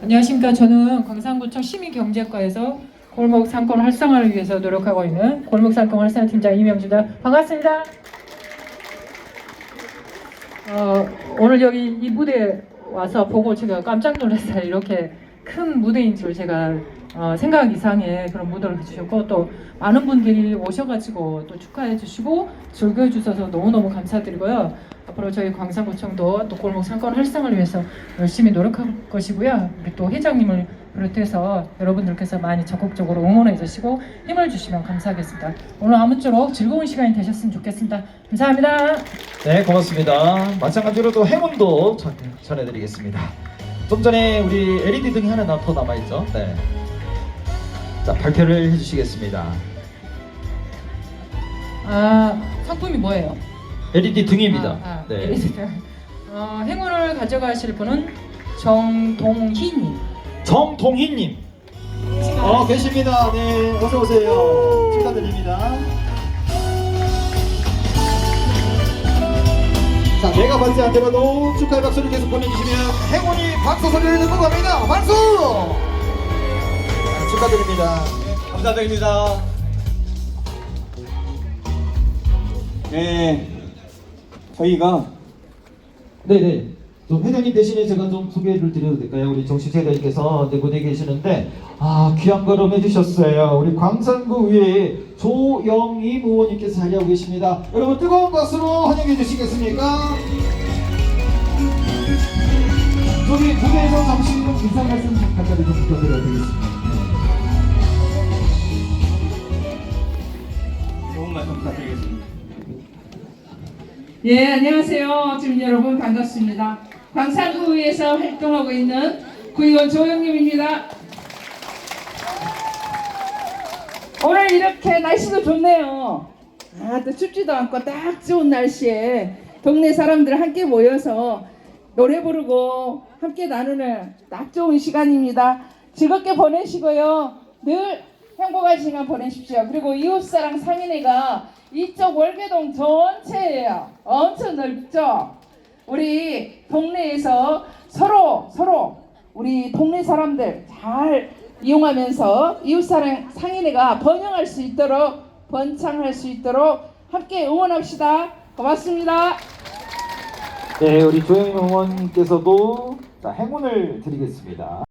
안녕하십니까. 저는 광산구청 시민경제과에서 골목 상권 활성화를 위해서 노력하고 있는 골목 상권 활성화 팀장 이명주다. 반갑습니다. 어, 오늘 여기 이 무대에 와서 보고 제가 깜짝 놀랐어요. 이렇게 큰 무대인 줄 제가 어, 생각 이상의 그런 무대를 해주셨고 또 많은 분들이 오셔가지고 또 축하해 주시고 즐겨해 주셔서 너무너무 감사드리고요. 앞으로 저희 광산구청도 또 골목 상권 활성화를 위해서 열심히 노력할 것이고요. 우리 또 회장님을 비롯해서 여러분들께서 많이 적극적으로 응원해 주시고 힘을 주시면 감사하겠습니다. 오늘 아무쪼록 즐거운 시간이 되셨으면 좋겠습니다. 감사합니다. 네, 고맙습니다. 마찬가지로 또 행운도 전, 전해드리겠습니다. 좀 전에 우리 LED 등이 하나 더 남아있죠? 네. 자, 발표를 해주시겠습니다. 아 상품이 뭐예요? LED 등입니다. 아, 아, 네. 어, 행운을 가져가실 분은 정동희님. 정동희님. 어 계십니다. 네 어서 오세요. 축하드립니다. 자 내가 받지 않더라도 축하의 박수를 계속 보내주시면 행운이 박수 소리를 듣고 갑니다. 박수. 자, 축하드립니다. 감사드립니다. 네, 저희가 네네. 좀 회장님 대신에 제가 좀 소개를 드려도 될까요? 우리 정식 회장님께서 네 무대에 계시는데 아 귀한 걸음 해주셨어요. 우리 광산구 의회 조영임 의원님께서 자리하고 계십니다. 여러분 뜨거운 박수로 환영해 주시겠습니까? 저기 무대에서 잠시 좀 인사 말씀 간단히 좀 부탁드려야 되겠습니다. 예, 안녕하세요. 주민 여러분 반갑습니다. 광산구에서 활동하고 있는 구의원 조영님입니다. 오늘 이렇게 날씨도 좋네요. 아, 또 춥지도 않고 딱 좋은 날씨에 동네 사람들 함께 모여서 노래 부르고 함께 나누는 딱 좋은 시간입니다. 즐겁게 보내시고요. 늘 행복한 시간 보내십시오. 그리고 이웃사랑 상인회가 이쪽 월계동 전체예요. 엄청 넓죠? 우리 동네에서 서로 서로 우리 동네 사람들 잘 이용하면서 이웃사랑 상인회가 번영할 수 있도록 번창할 수 있도록 함께 응원합시다. 고맙습니다. 네, 우리 조영임 의원님께서도 자, 행운을 드리겠습니다.